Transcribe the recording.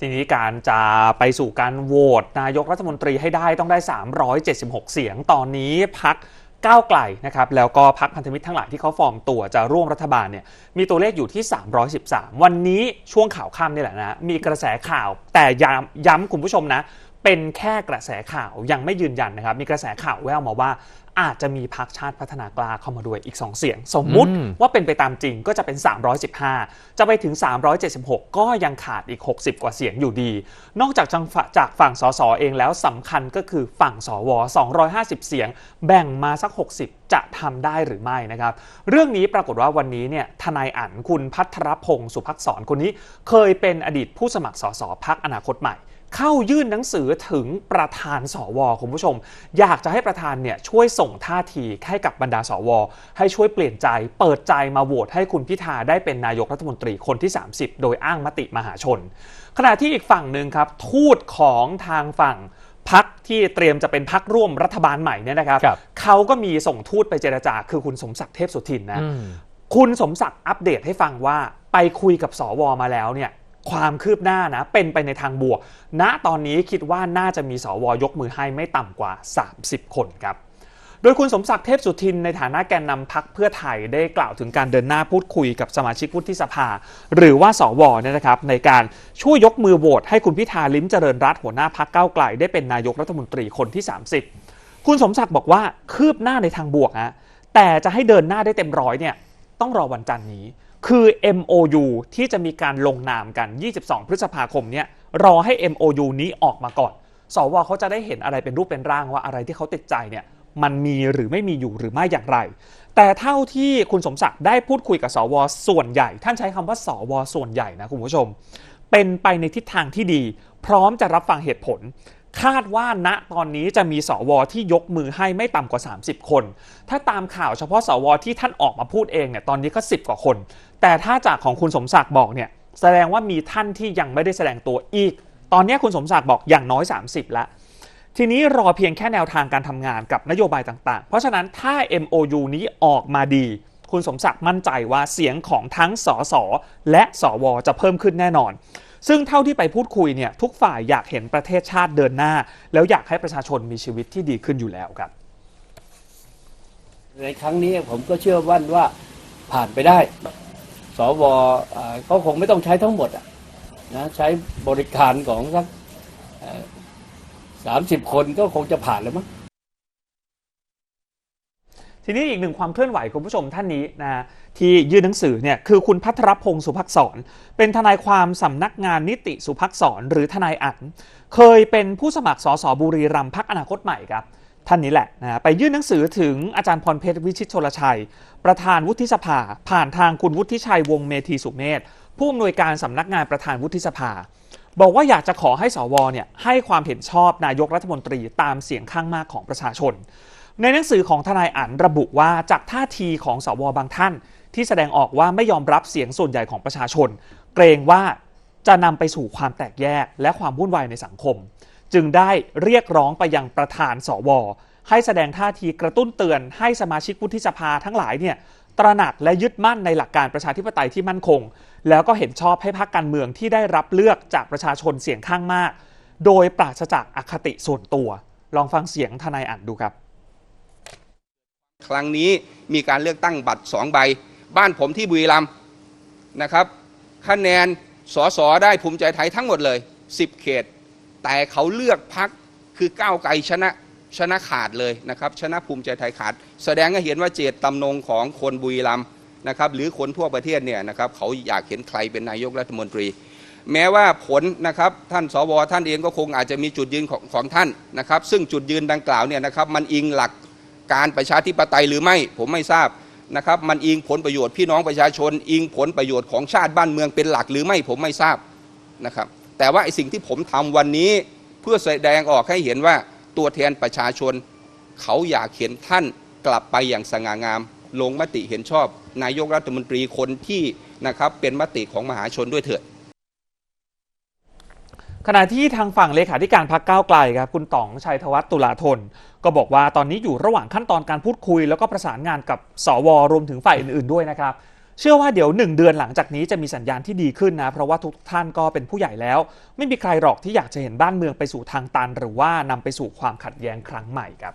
ทีนี้การจะไปสู่การโหวตนายกรัฐมนตรีให้ได้ต้องได้ 376 เสียงตอนนี้พักก้าวไกลนะครับแล้วก็พักพันธมิตรทั้งหลายที่เขาฟอร์มตัวจะร่วมรัฐบาลเนี่ยมีตัวเลขอยู่ที่ 313 วันนี้ช่วงข่าวค่ำนี่แหละนะมีกระแสข่าวแต่ย้ำย้ำคุณผู้ชมนะ เป็นแค่กระแสข่าวยังไม่ยืนยันนะครับ มีกระแสข่าวแววมาว่า อาจจะมีพักชาติพัฒนากล้าเข้ามาด้วยอีก 2 เสียง สมมุติอืมว่าเป็นไปตามจริงก็จะเป็น 315 จะไปถึง 376 ก็ยังขาดอีก 60 กว่าเสียงอยู่ดี นอกจากจังฝจากฝั่งสสเองแล้วสำคัญก็คือฝั่งสว 250 เสียง แบ่งมาสัก 60 จะทำได้หรือไม่นะครับ เรื่องนี้ปรากฏว่าวันนี้เนี่ยทนายอั๋นคุณพัทรพงศ์สุภักษรคนนี้ เคยเป็นอดีตผู้สมัครสสพักอนาคตใหม่ เข้ายื่นหนังสือถึงประธานสวคุณผู้ชม อยากจะให้ประธานเนี่ยช่วยส่งท่าทีให้กับบรรดาสว ให้ช่วยเปลี่ยนใจ เปิดใจมาโหวตให้คุณพิธาได้เป็นนายกรัฐมนตรีคนที่ 30 โดยอ้างมติมหาชน ขณะที่อีกฝั่งหนึ่งครับ ทูตของทางฝั่งพักที่เตรียมจะเป็นพักร่วมรัฐบาลใหม่เนี่ยนะครับครับเขาก็มีส่งทูตไปเจรจา คือคุณสมศักดิ์เทพสุทินนะอืมคุณสมศักดิ์อัปเดตให้ฟังว่าไปคุยกับสวมาแล้วเนี่ย ความคืบหน้านะเป็นไปในทางบวก ณตอนนี้คิดว่าน่าจะมีสวยกมือให้ไม่ต่ำกว่า 30 คนครับโดยคุณสมศักดิ์เทพสุทินในฐานะแกนนำพักเพื่อไทยได้กล่าวถึงการเดินหน้าพูดคุยกับสมาชิกวุฒิสภา หรือว่าสวเนี่ยนะครับในการช่วยยกมือโหวตให้คุณพิธาลิ้มเจริญรัตหัวหน้าพักเก้าไกล ได้เป็นนายกรัฐมนตรีคนที่ 30 คุณสมศักดิ์บอกว่าคืบหน้าในทางบวกฮะแต่จะให้เดินหน้าได้เต็มร้อยเนี่ยต้องรอวันจันทร์นี้ คือ MOU ที่จะมีการลงนามกัน 22 พฤษภาคมเนี่ยรอให้ MOU นี้ออกมาก่อน สวเขาจะได้เห็นอะไรเป็นรูปเป็นร่างว่าอะไรที่เขาติดใจเนี่ยมันมีหรือไม่มีอยู่หรือไม่อย่างไร แต่เท่าที่คุณสมศักดิ์ได้พูดคุยกับสวส่วนใหญ่ ท่านใช้คำว่าสวส่วนใหญ่นะคุณผู้ชม เป็นไปในทิศทางที่ดี พร้อมจะรับฟังเหตุผล คาดว่าณตอนนี้จะมีสวที่ยกมือให้ไม่ต่ำกว่า 30 คน ถ้าตามข่าวเฉพาะสวที่ท่านออกมาพูดเองเนี่ยตอนนี้ก็ 10 กว่าคน แต่ถ้าจากของคุณสมศักดิ์บอกเนี่ยแสดงว่ามีท่านที่ยังไม่ได้แสดงตัวอีก ตอนนี้คุณสมศักดิ์บอกอย่างน้อย 30แล้วทีนี้รอเพียงแค่แนวทางการทำงานกับนโยบายต่างๆ เพราะฉะนั้นถ้า MOU นี้ออกมาดี คุณสมศักดิ์มั่นใจว่าเสียงของทั้งสสและสวจะเพิ่มขึ้นแน่นอน ซึ่งเท่าที่ไปพูดคุยเนี่ยทุกฝ่ายอยากเห็นประเทศชาติเดินหน้า แล้วอยากให้ประชาชนมีชีวิตที่ดีขึ้นอยู่แล้วครับ ในครั้งนี้ผมก็เชื่อว่านว่าผ่านไปได้ สวอ่าก็คงไม่ต้องใช้ทั้งหมดอะนะใช้บริการของสักสามสิบคนก็คงจะผ่านแล้วมั้ง ทีนี้อีกหนึ่งความเคลื่อนไหวคุณผู้ชมท่านนี้นะที่ยื่นหนังสือเนี่ยคือคุณพัทรพงศ์สุภักษร เป็นทนายความสำนักงานนิติสุภักษร หรือทนายอั๋นเคยเป็นผู้สมัครสสบุรีรัมย์พักอนาคตใหม่ครับท่านนี้แหละนะไปยื่นหนังสือถึงอาจารย์พรเพชรวิชิตชลชัย ประธานวุฒิสภา ผ่านทางคุณวุฒิชัยวงเมธีสุเมธผู้อำนวยการสำนักงานประธานวุฒิสภา บอกว่าอยากจะขอให้สวเนี่ยให้ความเห็นชอบนายกรัฐมนตรีตามเสียงข้างมากของประชาชน ในหนังสือของทนายอั๋นระบุว่าจากท่าทีของสวบางท่าน ที่แสดงออกว่าไม่ยอมรับเสียงส่วนใหญ่ของประชาชน เกรงว่าจะนำไปสู่ความแตกแยกและความวุ่นวายในสังคม จึงได้เรียกร้องไปยังประธานสวให้แสดงท่าทีกระตุ้นเตือนให้สมาชิกวุฒิสภาทั้งหลายเนี่ยตระหนักและยึดมั่นในหลักการประชาธิปไตยที่มั่นคง แล้วก็เห็นชอบให้พรรคการเมืองที่ได้รับเลือกจากประชาชนเสียงข้างมาก โดยปราศจากอคติส่วนตัว ลองฟังเสียงทนายอ่านดูครับ ครั้งนี้มีการเลือกตั้งบัตรสองใบ บ้านผมที่บุรีรัมย์นะครับคะแนนสอสอได้ภูมิใจไทยทั้งหมดเลย 10 เขต แต่เขาเลือกพักคือก้าวไกลชนะชนะขาดเลยนะครับชนะภูมิใจไทยขาด แสดงให้เห็นว่าเจตตำนงของคนบุรีรัมย์นะครับหรือคนทั่วประเทศเนี่ยนะครับเขาอยากเห็นใครเป็นนายกรัฐมนตรี แม้ว่าผลนะครับท่านสวท่านเองก็คงอาจจะมีจุดยืนของของท่านนะครับ ซึ่งจุดยืนดังกล่าวเนี่ยนะครับมันอิงหลัก การประชาธิปไตยหรือไม่ผมไม่ทราบนะครับ มันอิงผลประโยชน์พี่น้องประชาชน อิงผลประโยชน์ของชาติบ้านเมืองเป็นหลักหรือไม่ผมไม่ทราบนะครับ แต่ว่าไอสิ่งที่ผมทำวันนี้เพื่อแสดงออกให้เห็นว่าตัวแทนประชาชน เขาอยากเห็นท่านกลับไปอย่างสง่างาม ลงมติเห็นชอบ นายกรัฐมนตรีคนที่นะครับเป็นมติของมหาชนด้วยเถิด ขณะที่ทางฝั่งเลขาธิการพรรคก้าวไกลครับคุณต๋องชัยธวัฒน์ตุลาธน ก็บอกว่าตอนนี้อยู่ระหว่างขั้นตอนการพูดคุย แล้วก็ประสานงานกับสวรวมถึงฝ่ายอื่น ๆ ด้วยนะครับ เชื่อว่าเดี๋ยวหนึ่งเดือนหลังจากนี้จะมีสัญญาณที่ดีขึ้นนะ เพราะว่าทุกท่านก็เป็นผู้ใหญ่แล้ว ไม่มีใครหรอกที่อยากจะเห็นบ้านเมืองไปสู่ทางตัน หรือว่านำไปสู่ความขัดแย้งครั้งใหม่ครับ